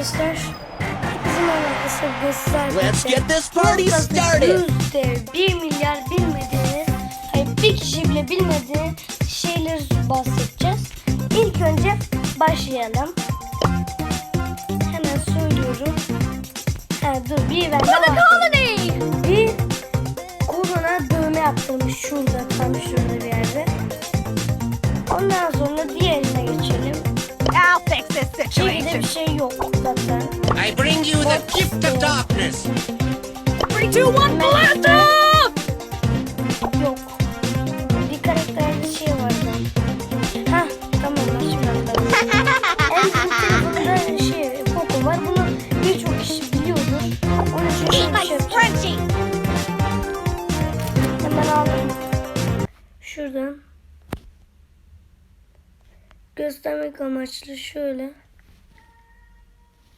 arkadaşlar. Bizim arkadaşlar göster. Let's get this party started. Bir milyar bilmediğiniz, hayır bir kişi bile bilmediği şeyleri bahsedeceğiz. İlk önce başlayalım. Hemen söylüyorum. Ha, dur bir ben Bir koluna dövme yaptırmış şurada tam şurada bir yerde. Ondan sonra diğerine fix this Şeyde bir şey yok zaten. I bring you the gift of darkness. Three, two, one, blast! Yok. Bir karakterde şey vardı. Hah tamam şimdi anladım. şey Poco var. Bunu birçok kişi biliyordur. Onun için şöyle bir şey. Hemen. Şuradan. Göstermek amaçlı şöyle.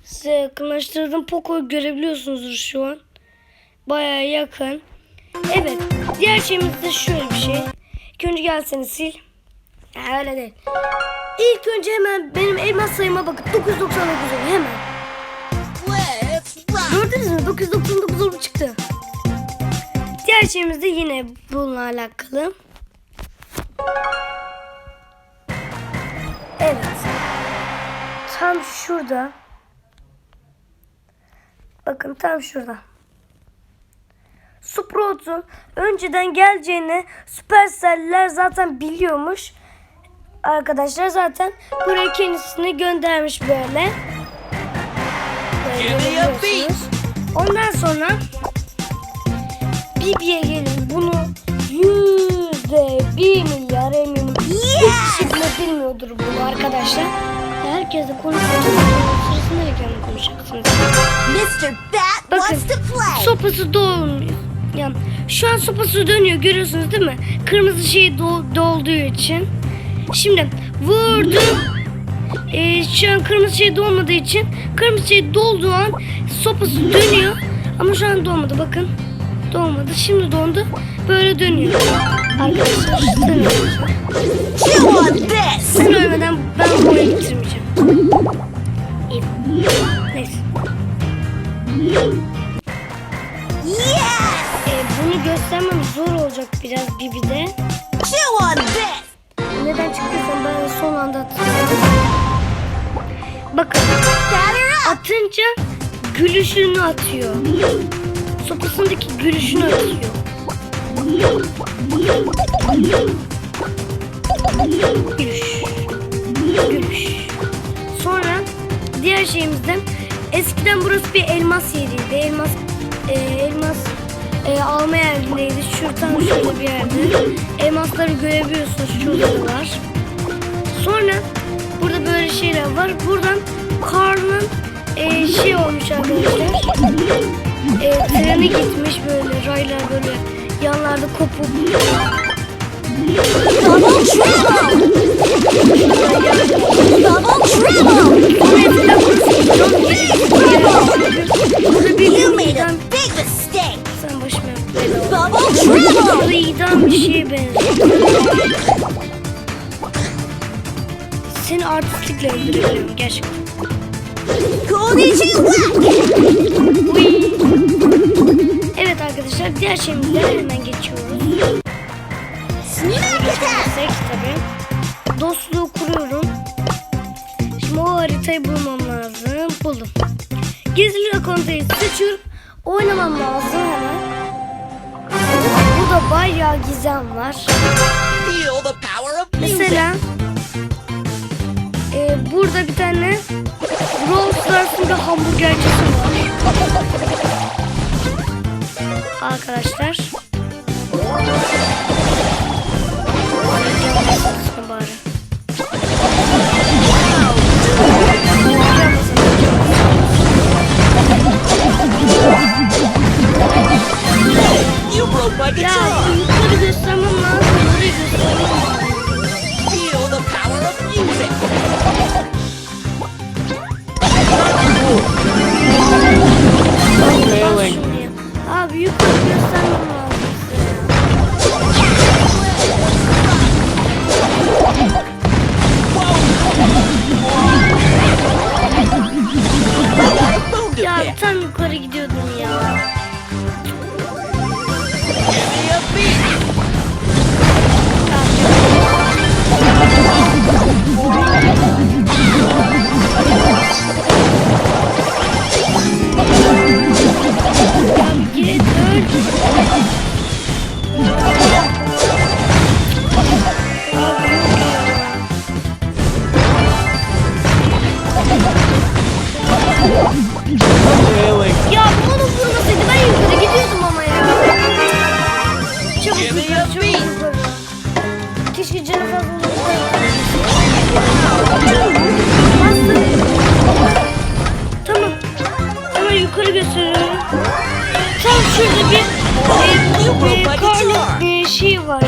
Size yakınlaştırdım. Poco'yu görebiliyorsunuzdur şu an. Bayağı yakın. Evet. Diğer şeyimiz de şöyle bir şey. İlk önce gelsene sil. Ya öyle değil. İlk önce hemen benim elmas sayıma bakın. 999 oldu hemen. Gördünüz mü? 999 olup çıktı. Diğer şeyimiz de yine bununla alakalı. Evet. Tam şurada. Bakın tam şurada. Sprout'un önceden geleceğini Supercell'ler zaten biliyormuş. Arkadaşlar zaten buraya kendisini göndermiş böyle. Ondan sonra Bibi'ye gelin bunu yüzde bir milyar eminim. Hiç bile bilmiyordur bunu arkadaşlar. Herkes de konuşuyor. Sırasında Bakın wants to play. sopası dolmuyor. Yani şu an sopası dönüyor görüyorsunuz değil mi? Kırmızı şey do- dolduğu için. Şimdi vurdum. Ee, şu an kırmızı şey dolmadığı için kırmızı şey dolduğu an sopası dönüyor. Ama şu an dolmadı bakın. Dolmadı. Şimdi dondu. Böyle dönüyor. Arkadaşlar dönüyor. Sen ölmeden ben buraya getirmeyeceğim. Anda hatırlıyorum. Bakın atınca gülüşünü atıyor. Sopasındaki gülüşünü atıyor. Gülüş. Gülüş. Sonra diğer şeyimizden eskiden burası bir elmas yeriydi. Elmas e, elmas e, alma yerindeydi. Şuradan şurada bir yerde. Elmasları görebiliyorsunuz. Şurada da var. Sonra burada böyle şeyler var. Buradan karnın e, şey olmuş arkadaşlar. E, treni gitmiş böyle raylar böyle yanlarda kopup Double trouble. Double bir You made a big mistake. sen başıma. Double trouble. Burada idam bir şeye benziyor. Seni artistlikle öldürebilirim gerçekten. Evet arkadaşlar diğer şeyimize hemen geçiyoruz. Smack attack. Seks tabi. Dostluğu kuruyorum. Şimdi o haritayı bulmam lazım. Buldum. Gizli rakontayı seçiyorum. Oynamam lazım hemen. Burada bayağı gizem var. Feel the power of music. Mesela burada bir tane Brawl Stars'ın bir hamburgercisi var. Arkadaşlar. Bari. Ya bunu da vurmasaydı ben yukarı gidiyordum ama ya. Çok üzüldüm, çok üzüldüm. Keşke canı fazla olsaydı. Bastım. Tamam. Ama yukarı götürüyorum. Tam şurada bir e, bir şey var.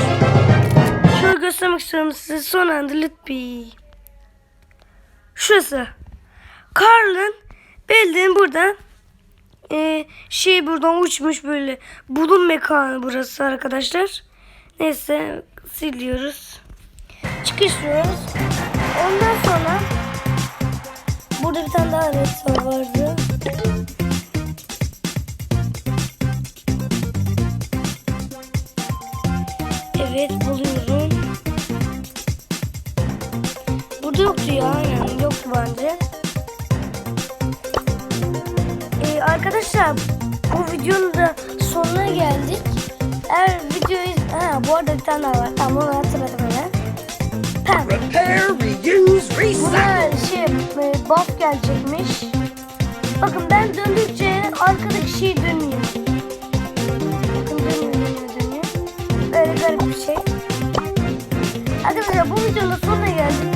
Şöyle göstermek istiyorum size son anda lütfen. Şurası. Karl'ın bildiğin buradan e, şey buradan uçmuş böyle. Bulun mekanı burası arkadaşlar. Neyse siliyoruz. Çıkışlıyoruz. Ondan sonra burada bir tane daha harita vardı. Yoktu ya yani yoktu bence. Ee, arkadaşlar bu videonun da sonuna geldik. Eğer videoyu... Ha, bu arada bir tane daha var. Tamam onu hatırladım hemen. Tamam. Repair, reuse, recycle. Buna şey e, buff gelecekmiş. Bakın ben döndükçe arkadaki şey dönüyor. Bakın dönüyor dönüyor dönüyor. Böyle garip bir şey. Arkadaşlar bu videonun sonuna geldik.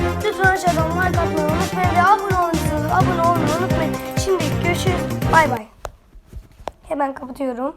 Lütfen aşağıdan like atmayı unutmayın ve abone olmayı, abone olmayı unutmayın. Şimdi görüşürüz. Bay bay. Hemen kapatıyorum.